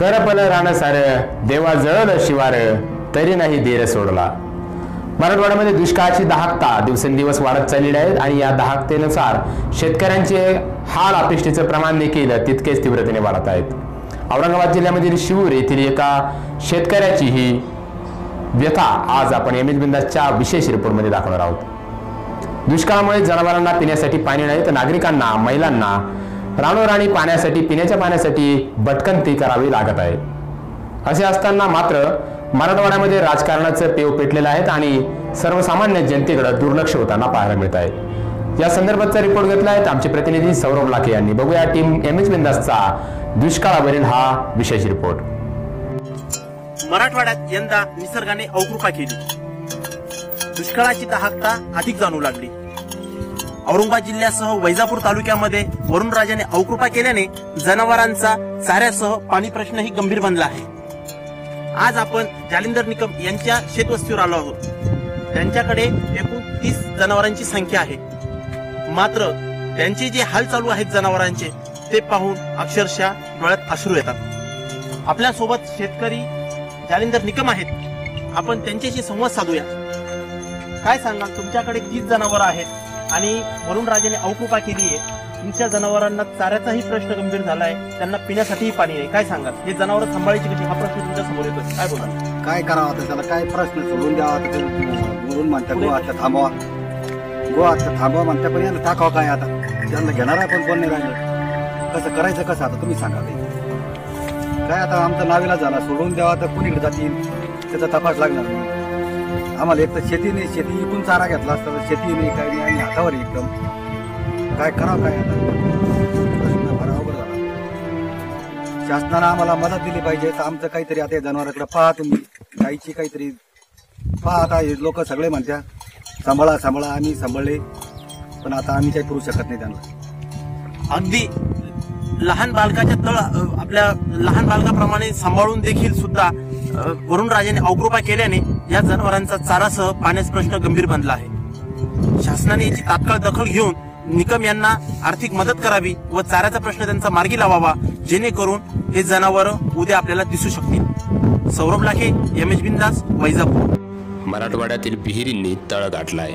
करपलं राहणं देवा जळलं शिवार तरी नाही देर सोडला. मराठवाड्यामध्ये दुष्काळाची दाहकता दिवसेंदिवस वाढत चाललेली आहे आणि या दाहकतेनुसार शेतकऱ्यांचे हाल अपेष्टीचं प्रमाण देखील तितकेच तीव्रतेने वाढत आहेत. औरंगाबाद जिल्ह्यामधील शिवूर येथील एका शेतकऱ्याची ही व्यथा आज आपण एम एच बिंदासच्या विशेष रिपोर्टमध्ये दाखवणार आहोत. दुष्काळामुळे जनावरांना पिण्यासाठी पाणी नाही तर नागरिकांना महिलांना राणोराणी पाण्यासाठी पिण्याच्या पाण्यासाठी भटकंती करावी लागत आहे. असे असताना मात्र मराठवाड्यामध्ये राजकारणाचं पेव पेटलेलं आहे आणि सर्वसामान्य जनतेकडे दुर्लक्ष होताना पाहायला मिळत आहे. या संदर्भातचा रिपोर्ट घेतला आहे आमचे प्रतिनिधी सौरभ लाखे यांनी. बघूया टीम एम एच बिंदासचा दुष्काळावरील हा विशेष रिपोर्ट मराठवाड्यात यंदा निसर्गाने अवकृपा केली. दुष्काळाची दाहकता अधिक जाणू लागली. औरंगाबाद जिल्ह्यासह वैजापूर तालुक्यामध्ये वरुणराजाने अवकृपा केल्याने जनावरांचा चाऱ्यासह पाणी प्रश्नही गंभीर बनला आहे. आज आपण जालिंदर निकम यांच्या शेतवस्तीवर आलो आहोत. त्यांच्याकडे एकूण तीस जनावरांची संख्या आहे. मात्र त्यांचे जे हाल चालू आहेत जनावरांचे ते पाहून अक्षरशः डोळ्यात अश्रू येतात. आपल्यासोबत शेतकरी जालिंदर निकम आहेत. आपण त्यांच्याशी संवाद साधूया. काय सांगाल? तुमच्याकडे तीस जनावर आहेत. आणि वरुण राजाने अवकृपा केली आहे. तुमच्या जनावरांना चाऱ्याचाही प्रश्न गंभीर झालाय त्यांना पिण्यासाठीही पाणी आहे. काय सांगाल? हे जनावर सांभाळायची कशी? हा प्रश्न तुमच्यासमोर येतो काय बोला काय करावं आता? त्याला काय प्रश्न? सोडून द्यावा म्हणून म्हणतात गो आता थांबवा. गो आता थांबवा म्हणता पण यांना टाकावा काय आता? त्यांना घेणार आहे पण कोण नाही राहिलं. कसं करायचं कसं आता? तुम्ही सांगा ते. काय आता? आमचा नावीला झाला. सोडून द्यावा तर कुणीकडे जातील? त्याचा तपास लागणार नाही. आम्हाला एक तर शेती नाही शेती इकून चारा घेतला असता तर शेती नाही काय नाही आणि हातावर आहे एकदम. काय करावं काय आता? प्रश्न फार अवघड झाला. शासनानं आम्हाला मदत दिली पाहिजे तर आमचं काहीतरी आता जनावराकडे पहा तुम्ही. गाईची काहीतरी पहा आता हे लोक सगळे म्हणत्या सांभाळा सांभाळा आम्ही सांभाळले पण आता आम्ही काही करू शकत नाही त्यांना. अगदी लहान बालकाच्या तळ आपल्या लहान बालकाप्रमाणे सांभाळून देखील सुद्धा वरुणराजाने अवकृपा केल्याने या जनावरांचा चारासह पाण्याचा प्रश्न गंभीर बनला आहे. शासनाने याची तात्काळ दखल घेऊन निकम यांना आर्थिक मदत करावी व चाऱ्याचा प्रश्न त्यांचा मार्गी लावावा जेणेकरून हे जनावर उद्या आपल्याला दिसू शकतील. सौरभ लाखे एम एच बिंदास वैजापूर. मराठवाड्यातील विहिरींनी तळ गाठलाय.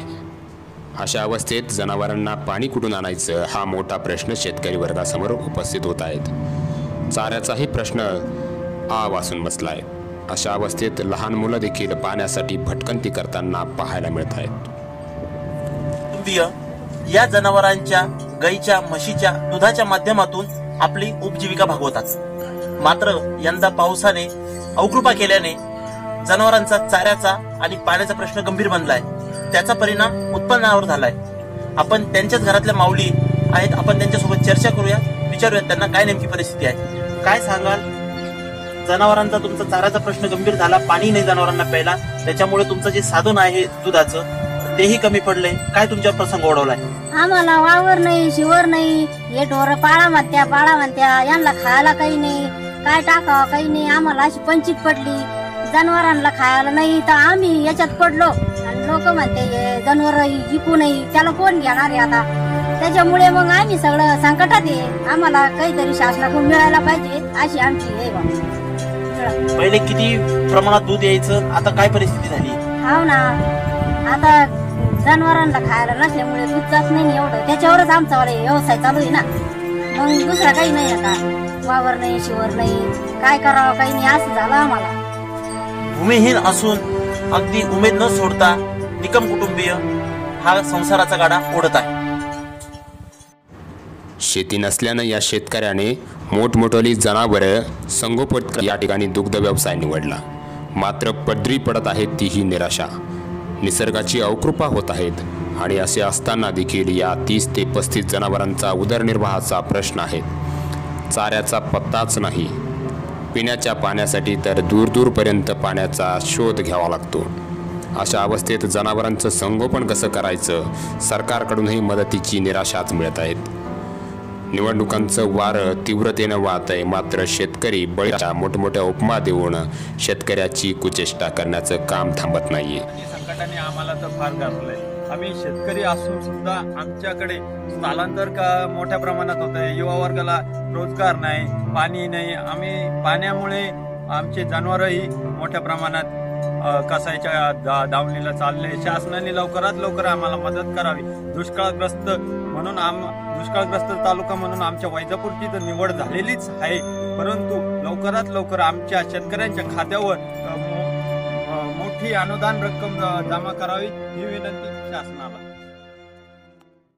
अशा अवस्थेत जनावरांना पाणी कुठून आणायचं हा मोठा प्रश्न शेतकरी वर्गासमोर उपस्थित होत आहेत. चाऱ्याचाही प्रश्न आ वासून बसलाय. अशा अवस्थेत लहान मुलं देखील पाण्यासाठी भटकंती करताना पाहायला मिळत आहेत. या जनावरांच्या गाईच्या म्हशीच्या दुधाच्या माध्यमातून आपली उपजीविका भागवतात. मात्र यंदा पावसाने अवकृपा केल्याने जनावरांचा चाऱ्याचा आणि पाण्याचा प्रश्न गंभीर बनलाय. त्याचा परिणाम उत्पन्नावर झालाय. आपण त्यांच्याच घरातल्या माऊली आहेत. आपण त्यांच्यासोबत चर्चा करूया. विचारूया त्यांना काय नेमकी परिस्थिती आहे. काय सांगाल? जनावरांचा तुमचा चाराचा प्रश्न गंभीर झाला पाणी नाही जनावरांना प्यायला त्याच्यामुळे तुमचं जे साधन आहे दुधाचं तेही कमी पडलंय. काय तुमच्यावर प्रसंग ओढवलाय? आम्हाला वावर नाही शिवर नाही हे ढोर पाळा म्हणत्या पाळा म्हणत्या यांना खायला काही नाही काय टाकावं काही नाही आम्हाला अशी पंचित पडली. जनावरांना खायला नाही तर आम्ही याच्यात पडलो. आणि लोक म्हणते जनावर विकू नाही त्याला कोण घेणार आहे आता? त्याच्यामुळे मग आम्ही सगळं संकटात आहे. आम्हाला काहीतरी शासनाकडून मिळायला पाहिजे अशी आमची हे पहिले किती प्रमाणात दूध यायचं? आता काय परिस्थिती झाली? हाव ना. आता जनावरांना खायला नसल्यामुळे दूध जात नाही एवढं. त्याच्यावरच आमचा वाला व्यवसाय चालू आहे ना. मग दुसरा काही नाही आता. वावर नाही शिवर नाही. काय करावं काही नाही. असं झालं आम्हाला. भूमिहीन असून अगदी उमेद न सोडता निकम कुटुंबीय हा संसाराचा गाडा ओढत आहे. शेती नसल्यानं या शेतकऱ्याने मोठमोठाली जनावरं संगोपट या ठिकाणी दुग्ध व्यवसाय निवडला. मात्र पदरी पडत आहे तीही निराशा. निसर्गाची अवकृपा होत आहेत आणि असे असताना देखील या तीस ते पस्तीस जनावरांचा उदरनिर्वाहाचा प्रश्न आहे. चाऱ्याचा पत्ताच नाही. पिण्याच्या पाण्यासाठी तर दूरदूरपर्यंत पाण्याचा शोध घ्यावा लागतो. अशा अवस्थेत जनावरांचं संगोपन कसं करायचं सरकारकडूनही मदतीची निराशाच मिळत आहेत. निवडणुकांचं वारं तीव्रतेनं वाहत आहे मात्र शेतकरी बळीच्या मोठमोठ्या उपमा देऊन शेतकऱ्याची कुचेष्टा करण्याचं काम थांबत नाहीये. संकटाने आम्हाला तर फार गाजलंय आम्ही शेतकरी असून सुद्धा आमच्याकडे स्थलांतर का मोठ्या प्रमाणात होत आहे युवा वर्गाला रोजगार नाही पाणी नाही. आम्ही पाण्यामुळे आमचे जनावरही मोठ्या प्रमाणात कसायच्या दा- दावणीला चालले. शासनाने लवकरात लवकर आम्हाला मदत करावी. दुष्काळग्रस्त म्हणून आम दुष्काळग्रस्त तालुका म्हणून आमच्या वैजापूरची तर निवड झालेलीच आहे. परंतु लवकरात लवकर आमच्या शेतकऱ्यांच्या खात्यावर मोठी अनुदान रक्कम जमा करावी ही विनंती शासनाला.